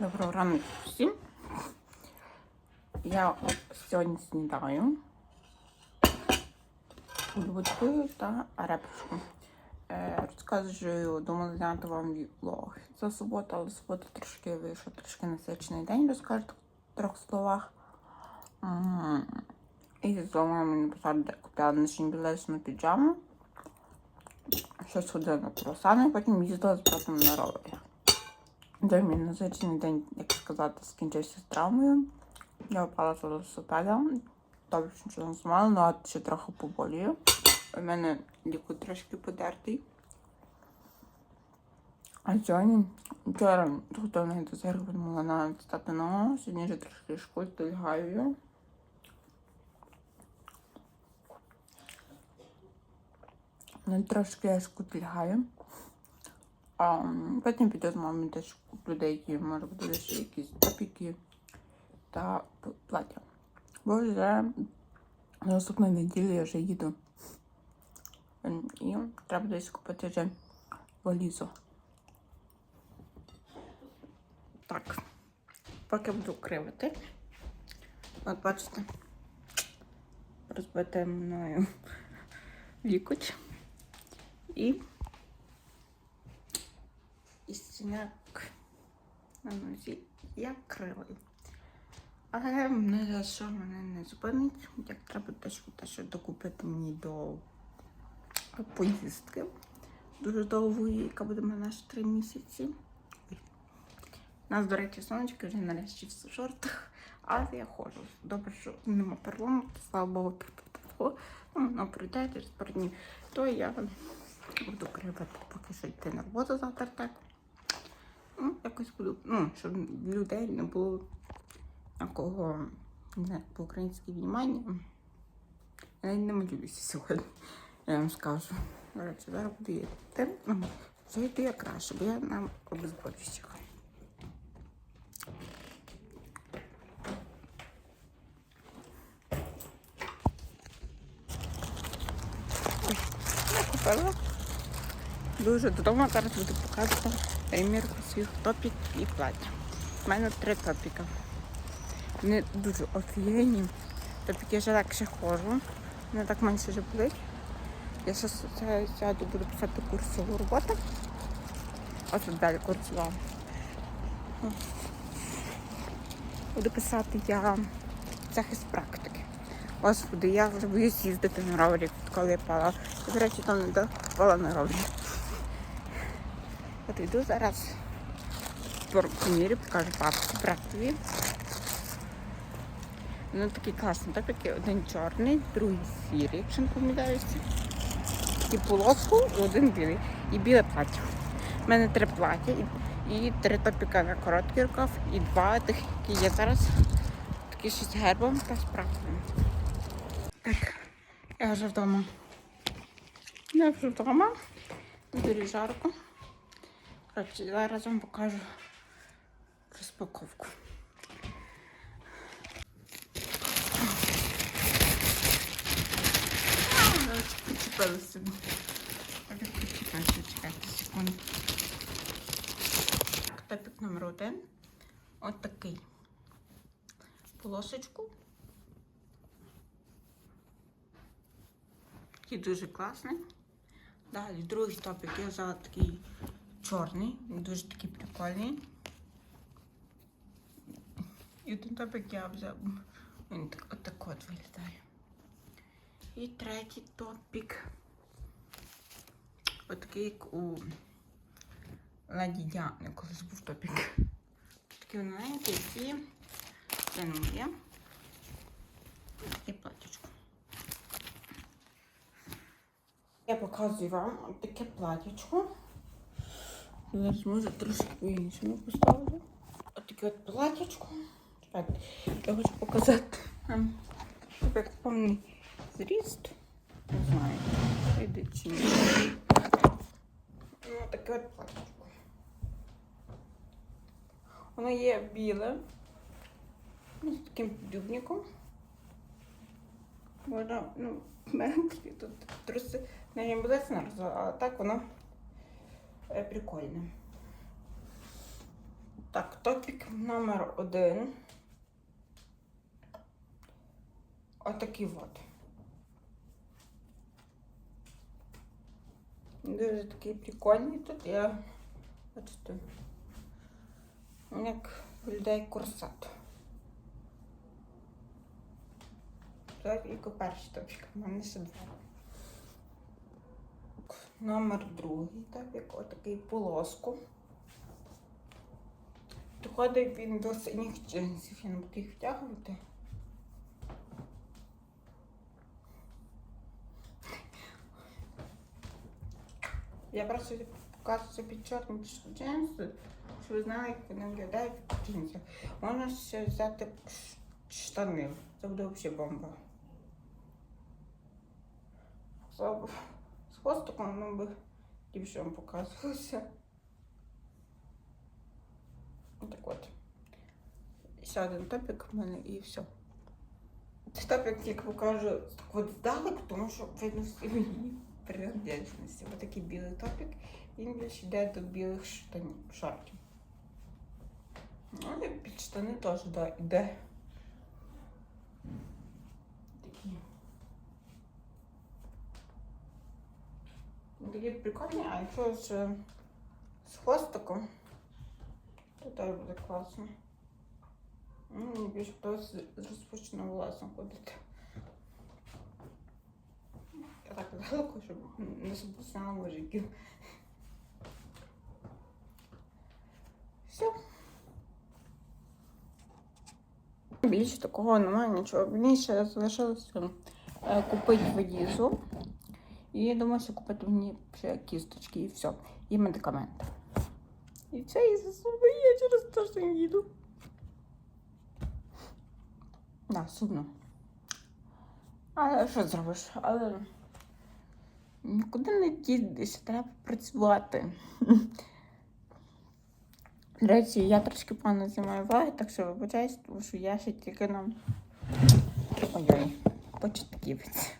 Доброго ранку всім. Я сьогодні снідаю булочкою та репушку. Е, розказую, думала зняти вам влог. Це субота, але субота трошки вийшов, трошки насичений день, розкажу в трьох словах. І з мені де купила нічні білесну піджаму. Щось ходила на круасани, потім їздила з братом на ровері. Де мій насичений день, як сказати, скінчився з травмою. Я впала з велосипеда. Добре, що не зламала, але ще трохи поболію. У мене ліку трошки подертий. А сьогодні вчора готовий до зеркала, думала на стати ногу. Сьогодні вже трошки школьку лягаю. Ну, трошки я шкутильгаю. А потім піду з теж куплю деякі, може буде ще якісь топіки та плаття. Бо вже на наступної неділі я вже їду. І треба десь купити вже валізу. Так, поки буду кривити. От бачите, розбите мною лікоть. І і стіняк на нозі я кривий. Але не за що мене не зупинить. Як треба теж теж докупити мені до поїздки дуже довгої, яка буде мене аж три місяці. У нас, до речі, сонечко вже нарешті в шортах, але я ходжу. Добре, що нема перелому, слава Богу, ну, воно пройде через пару днів. То я буду кривати, поки що йти на роботу завтра так. Ну, якось буду, ну, щоб людей не було такого, не знаю, по-українськи внимання. Я не малююся сьогодні, я вам скажу. Речі, зараз буду. Ну, Вже йду я краще, бо я на обезболюючих. Дуже додому зараз буду показувати примірку своїх топік і плаття. У мене три топіка. Вони дуже офігенні. Топіки вже легше ходжу. Не так менше вже болить. Я зараз сяду, буду писати курсову роботу. Ось тут далі курсова. Буду писати я захист практики. Господи, я вже боюсь їздити на ровері, коли я пала. До речі, там не допала на ровері. От зараз по помірі, покажу братові. Ну такі класні топіки. Один чорний, другий сірий, якщо не помиляюся. І полоску, і один білий. І біле плаття. У мене три плаття і, і три топіка на короткий рукав, і два тих, які є зараз. Такі щось гербом та справжнім. Так, я вже вдома. Я вже вдома. Дуже жарко. Коротше, зараз вам покажу розпаковку. Почепили собі. Чекайте. Топік номер один. От такий. Полосочку. Такий дуже класний. Далі другий топік я взяла такий чорний, дуже такий прикольний. І один топік я взяв. Він так, отак от виглядає. І третій топік. Отакий, як у Леді Діани, колись був топік. Такий маленький і це не моє. І платічко. Я показую вам таке платічко. Зараз може трошки по-іншому поставлю. От таке от платічко. Я хочу показати вам, як повний зріст. Не знаю, вийде чи ні. Ну, таке от платічко. Воно є біле. Ну, з таким дюбником. Воно, ну, мене тут труси не буде а так воно прикольне. Так, топік номер один. Отакий от. Дуже такий прикольний тут. Я бачите, як виглядає корсет. Це тільки перший топік, в мене ще два. Номер другий, так як отакий полоску. Доходить він до синіх джинсів, я не буду їх втягувати. Я просто показую під чорні джинси, щоб ви знали, як вони виглядають в джинсах. Можна ще взяти штани. Це буде взагалі бомба. Хвостиком ну, би вам показувалося. Так от. Ще один топік в мене і все. Цей топік тільки покажу от здалек, тому що видно всі мої приналежності. Ось такий білий топік. Він більше йде до білих штанів, шортів. Ну, під штани теж да, йде. Такі. Ну, Такі прикольні, а якщо з хвостиком, то теж буде класно. Ну, Мені більше хтось з розпущеним волоссям ходити. Я так далеко, щоб не запускала мужиків. Все. Більше такого немає нічого. Мені ще залишилося е, купити валізу. І думаю, що купити мені ще кісточки і все. І медикаменти. І все, і засумую я через те, що не їду. Да, сумно. Але що зробиш? Але нікуди не дідешся, треба працювати. До речі, я трошки погано знімаю ваги, так що вибачаюсь, тому що я ще тільки на ой-ой, початківець.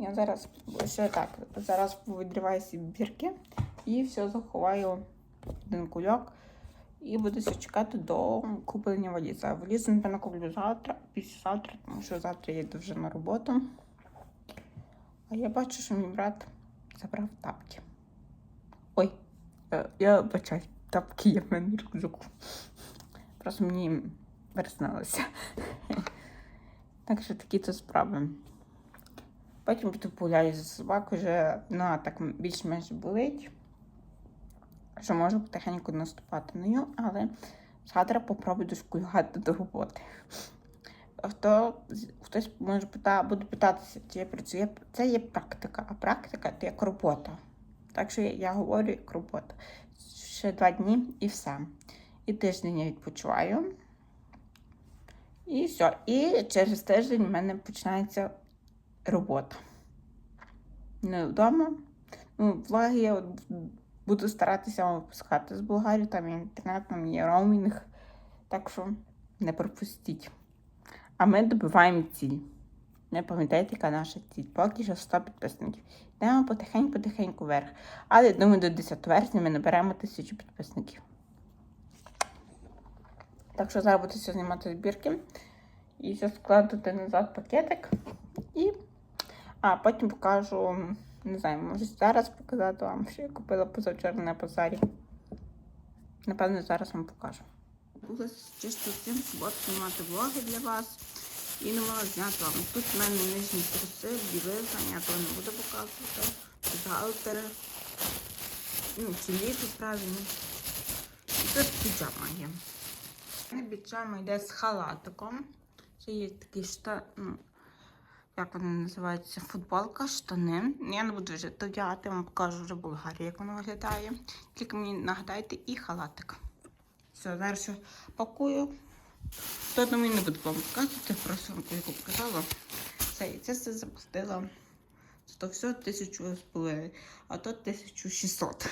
Я зараз ще так, зараз відриваю собі бірки і все заховаю в один кульок. І буду ще чекати до куплення валізи. А валізу, напевно, куплю завтра, післязавтра, тому що завтра я йду вже на роботу. А я бачу, що мій брат забрав тапки. Ой, е, я бачаю, тапки є в мене в рюкзаку. Просто мені приснилося. Так що такі то справи. Потім піду погуляю за собакою, вже ну, так більш-менш болить що можу потихеньку наступати на нього, але завтра попробую дошкулювати до роботи. Хто, хтось може пита, буде питатися, чи я працюю. Це є практика, а практика це як робота. Так що я, я говорю як робота. Ще два дні і все. І тиждень я відпочиваю. І все. І через тиждень в мене починається робота. Не вдома. Ну, влоги я от Буду старатися вам випускати з Болгарії, там є інтернет, там є роумінг. Так що не пропустіть. А ми добиваємо ціль. Не пам'ятаєте, яка наша ціль. Поки що 100 підписників. Йдемо потихеньку-потихеньку вверх. Але думаю, до 10 вересня ми наберемо 1000 підписників. Так що зараз буду знімати збірки. І все складати назад пакетик. І а потім покажу. Не знаю, може зараз показати вам, що я купила позавчора на базарі. Напевно, зараз вам покажу. Була чисто цим суботу знімати влоги для вас. І не могла зняти вам. Тут в мене нижні труси, білизна, я того не буду показувати. Бухгалтери. Ну, літо правильно. І тут піджама є. Піджама йде з халатиком. Це є такий штат, ну, як вона називається, футболка, штани. Я не буду вже вдягати, вам покажу вже Болгарію, як воно виглядає. Тільки мені нагадайте і халатик. Все, зараз ще пакую. То думаю, не буду вам показувати, просто вам кілька показала. І це все заплатила. То все тисячу з половиною, а то 1600.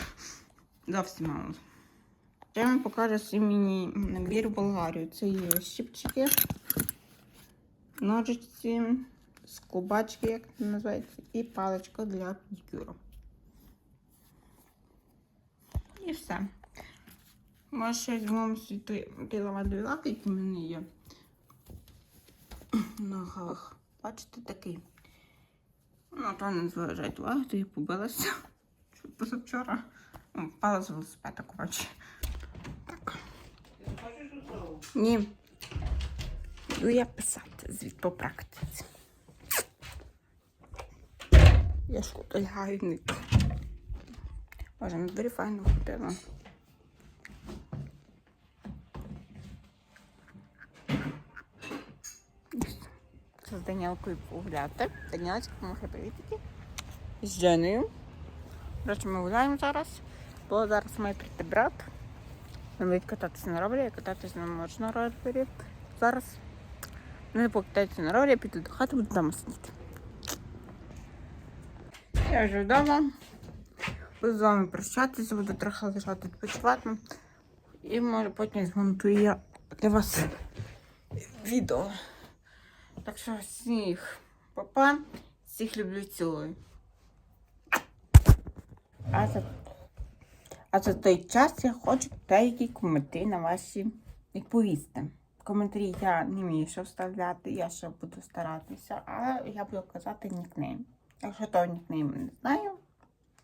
Зовсім мало. Я вам покажу свій міні-набір в Болгарію. Це є щипчики, ножиці скубачки, як це називається, і паличка для педикюру. І все. Може, візьмемо ті ті лавандові лаки, які в мене є. Ногах. Бачите, такий. Ну, то не зважать увагу, то я побилася. Що Позавчора ну, впала з велосипеда, коротше. Так. Ні. Йду я писати звіт по практиці. Я ж ниць. Боже, на дворі файно. Це з Данілкою погуляти. Данілочка помогли привітики. З Женою. До речі, ми гуляємо зараз, бо зараз має прийти брат. Буде кататися на ровері, кататися не можна на ровері. Зараз вони покатаються на ровері, я піду до хати, буду там сидіти. Я вже вдома. Буду з вами прощатися, буду трохи лежати відпочивати. І може потім змонтую я для вас відео. Так що всіх папа, всіх люблю цілую. А за, а за той час я хочу деякі коментарі на ваші відповісти. Коментарі я не вмію що вставляти, я ще буду старатися, але я буду казати нікнейм. Якщо того нікнейму не знаю,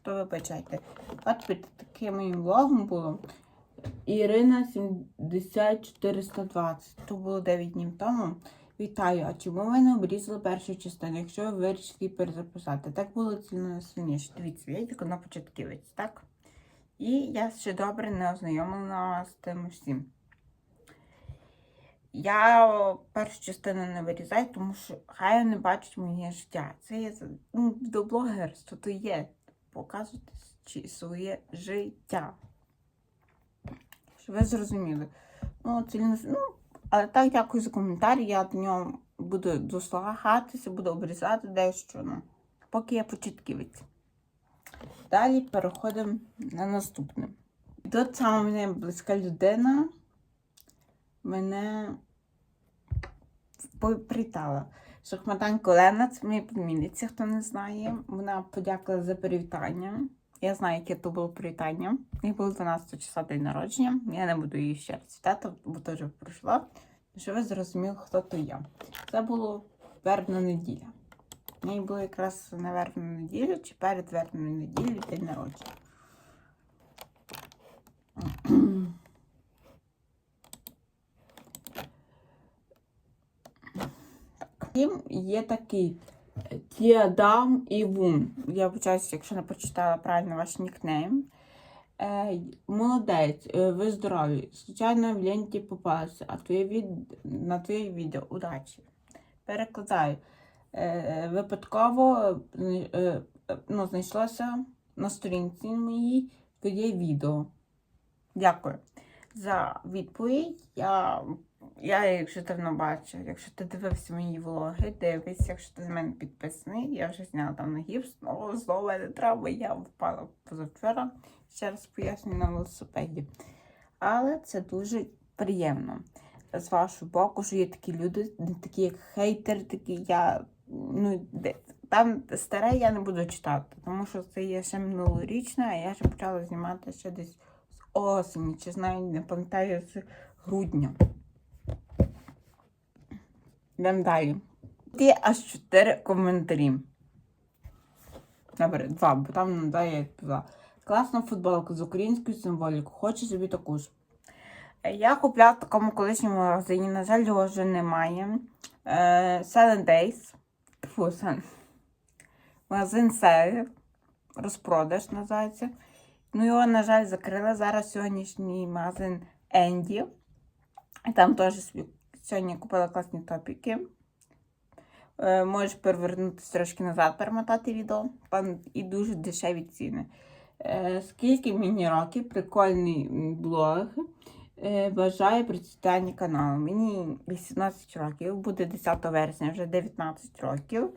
то вибачайте. От під таким моїм влогом було Ірина 70420. То було 9 днів тому. Вітаю, а чому ви не обрізали першу частину, якщо ви вирішили перезаписати? Так було цільносильніше. Дивіться, я тільки на початківець, так? І я ще добре не ознайомлена з тим всім. Я першу частину не вирізаю, тому що хай не бачать моє життя. Це є ну, до блогерства, то є показувати своє життя. Щоб ви зрозуміли. Ну, цільно, ну, але так, дякую за коментар. Я до нього буду дослухатися, буду обрізати дещо. Ну, поки я початківець. Далі переходимо на наступне. Тут саме мене близька людина мене привітала. Шахматанько Олена, це моя племінниця, хто не знає. Вона подякувала за привітання. Я знаю, яке то було привітання. Їй було 12 числа день народження. Я не буду її ще раз вітати, бо теж пройшла. Щоб ви зрозуміли, хто то я. Це було вербна неділя. Неї було якраз на вербну неділю чи перед вербною неділею день народження. Потім є такий Тіадам і Вун. Я вибачаюся, якщо не прочитала правильно ваш нікнейм. Е, молодець, е, ви здорові. Звичайно, в ленті попалися, а твоє від... на твоє відео удачі. Перекладаю. Е, випадково ну, знайшлося на сторінці моїй твоє відео. Дякую за відповідь. Я, я якщо давно бачу, якщо ти дивився мої влоги, дивись, якщо ти з мене підписаний, я вже зняла там на знову знову не треба, я впала позавчора, ще раз пояснюю на велосипеді. Але це дуже приємно. З вашого боку, що є такі люди, такі як хейтер, такі я. Ну, там старе я не буду читати, тому що це є ще минулорічне, а я ще почала знімати ще десь з осені, чи знаю, не пам'ятаю з грудня. Йдемо далі. Є аж чотири коментарі. Добре, два, бо там дає як два. Класна футболка з українською символікою. Хочу собі таку ж. Я купляла в такому колишньому магазині, на жаль, його вже немає. Е, Seven Days. Фу, Seven. Магазин Селі. Розпродаж називається. Ну, його, на жаль, закрили. Зараз сьогоднішній магазин Енді. Там теж собі сьогодні купила класні топіки. Е, можеш перевернутися трошки назад, перемотати відео. Там і дуже дешеві ціни. Е, скільки мені років, прикольний блог. Е, бажаю процвітання каналу. Мені 18 років, буде 10 вересня, вже 19 років.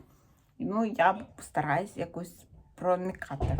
Ну, я постараюсь якось проникати.